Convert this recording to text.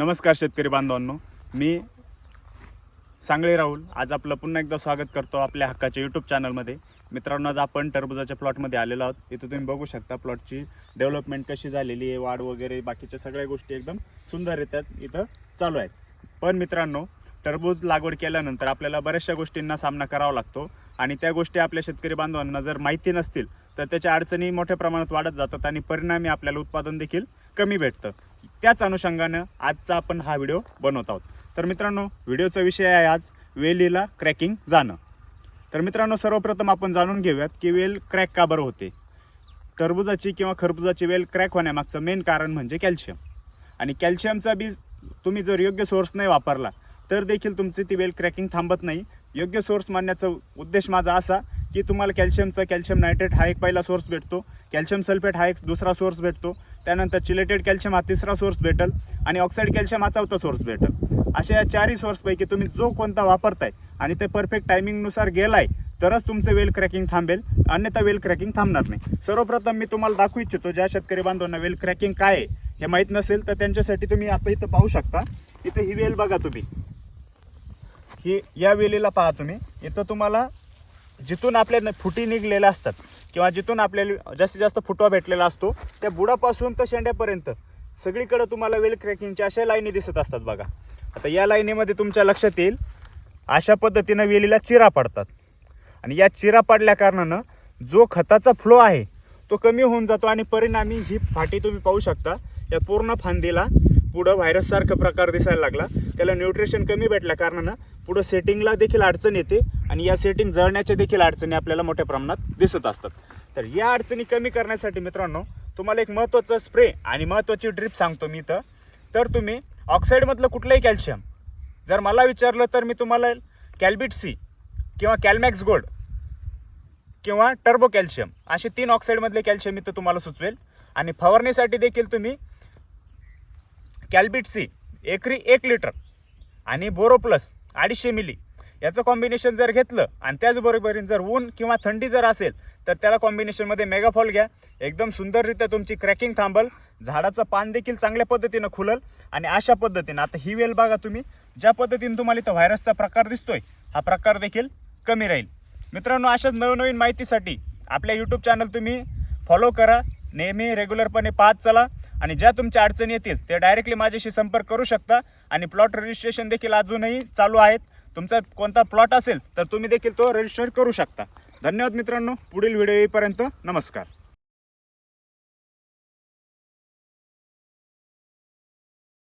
नमस्कार शेतकरी बांधवांनो. मी सांगळे राहुल. आज आपलं पुन्हा एकदा स्वागत करतो आपल्या हक्काच्या यूट्यूब चॅनलमध्ये मित्रांनो आज आपण टरबुजाच्या प्लॉटमध्ये आलेलो आहोत. इथं तुम्ही बघू शकता प्लॉटची डेव्हलपमेंट कशी झालेली आहे वाढ वगैरे बाकीच्या सगळ्या गोष्टी एकदम सुंदर इथं चालू आहेत. पण मित्रांनो टरबूज लागवड केल्यानंतर आपल्याला बऱ्याचशा गोष्टींना सामना करावा लागतो. आणि त्या गोष्टी आपल्या शेतकरी बांधवांना जर माहिती नसतील तर त्याच्या अडचणी मोठ्या प्रमाणात वाढत जातात आणि परिणामी आपल्याला उत्पादन देखील कमी भेटतं. त्याच अनुषंगानं आजचा आपण हा व्हिडिओ बनवत आहोत. तर मित्रांनो व्हिडिओचा विषय आहे आज वेलीला क्रॅकिंग जाणं. तर मित्रांनो सर्वप्रथम आपण जाणून घेऊयात की वेल क्रॅक का बरं होते? टरबुजाची किंवा खरबुजाची वेल क्रॅक होण्यामागचं मेन कारण म्हणजे कॅल्शियम. आणि कॅल्शियमचा बीज तुम्ही जर योग्य सोर्स नाही वापरला तर देखील तुमची ती वेल क्रॅकिंग थांबत नाही. योग्य सोर्स मानण्याचा उद्देश माझा असा की तुम्हाला कॅल्शियमचा कॅल्शियम नायट्रेट हा एक पहिला सोर्स भेटतो. कॅल्शियम सल्फेट हा एक दुसरा सोर्स भेटतो. त्यानंतर चिलेटेड कॅल्शियम हा तिसरा सोर्स भेटल आणि ऑक्साईड कॅल्शियम हा चौथा सोर्स भेटल. अशा या चारही सोर्सपैकी तुम्ही जो कोणता वापरताय आणि ते परफेक्ट टायमिंगनुसार गेलाय तरच तुमचं वेल क्रॅकिंग थांबेल. अन्यथा वेल क्रॅकिंग थांबणार नाही. सर्वप्रथम मी तुम्हाला दाखवू इच्छितो ज्या शेतकरी बांधवांना वेल क्रॅकिंग काय आहे हे माहीत नसेल तर त्यांच्यासाठी तुम्ही आता इथं पाहू शकता. इथं ही वेल बघा तुम्ही. ही या वेलीला पहा तुम्ही. इथं तुम्हाला जिथून आपल्या न- फुटी निघलेल्या असतात किंवा जिथून आपल्याला जास्तीत जास्त फुटवा भेटलेला असतो त्या बुडापासून तर शेंड्यापर्यंत सगळीकडं तुम्हाला वेल क्रॅकिंगच्या अशा लाईनी दिसत असतात बघा. आता या लाईनीमध्ये तुमच्या लक्षात येईल अशा पद्धतीनं वेलीला चिरा पडतात. आणि या चिरा पडल्या कारणानं जो खताचा फ्लो आहे तो कमी होऊन जातो आणि परिणामी ही फाटी तुम्ही पाहू शकता. या पूर्ण फांदीला पुढं व्हायरससारखा प्रकार दिसायला लागला. त्याला न्यूट्रिशन कमी भेटल्या कारणानं पुढं सेटिंगला देखील अडचण येते आणि या सेटिंग जळण्याच्या देखील अडचणी आपल्याला मोठ्या प्रमाणात दिसत असतात. तर या अडचणी कमी करण्यासाठी मित्रांनो तुम्हाला एक महत्त्वाचं स्प्रे आणि महत्त्वाची ड्रिप सांगतो मी इथं. तर तुम्ही ऑक्साईडमधलं कुठलंही कॅल्शियम जर मला विचारलं तर मी तुम्हाला कॅल्बिट सी किंवा कॅलमॅक्स गोल्ड किंवा टर्बो कॅल्शियम असे तीन ऑक्साईडमधले कॅल्शियम इथं तुम्हाला सुचवेल. आणि फवारणीसाठी देखील तुम्ही कॅल्बिट सी एकरी एक लिटर आणि बोरो प्लस अडीचशे मिली. याचं कॉम्बिनेशन जर घेतलं आणि त्याचबरोबरीने जर ऊन किंवा थंडी जर असेल तर त्याला कॉम्बिनेशनमध्ये मेगाफॉल घ्या. एकदम सुंदररित्या तुमची क्रॅकिंग थांबल. झाडाचं पान देखील चांगल्या पद्धतीनं खुलल. आणि अशा पद्धतीनं आता ही वेल बघा तुम्ही ज्या पद्धतीने तुम्हाला इथं व्हायरसचा प्रकार दिसतोय हा प्रकार देखील कमी राहील. मित्रांनो अशाच नवनवीन माहितीसाठी आपल्या यूट्यूब चॅनल तुम्ही फॉलो करा. नेहमी रेग्युलरपणे पाहत चला आणि ज्या तुमच्या अडचणी येतील ते डायरेक्टली माझ्याशी संपर्क करू शकता. आणि प्लॉट रजिस्ट्रेशन देखील अजूनही चालू आहेत. तुमचा कोणता प्लॉट असेल तर तुम्ही देखील तो रजिस्टर करू शकता. धन्यवाद मित्रांनो. पुढील व्हिडिओ येईपर्यंत नमस्कार.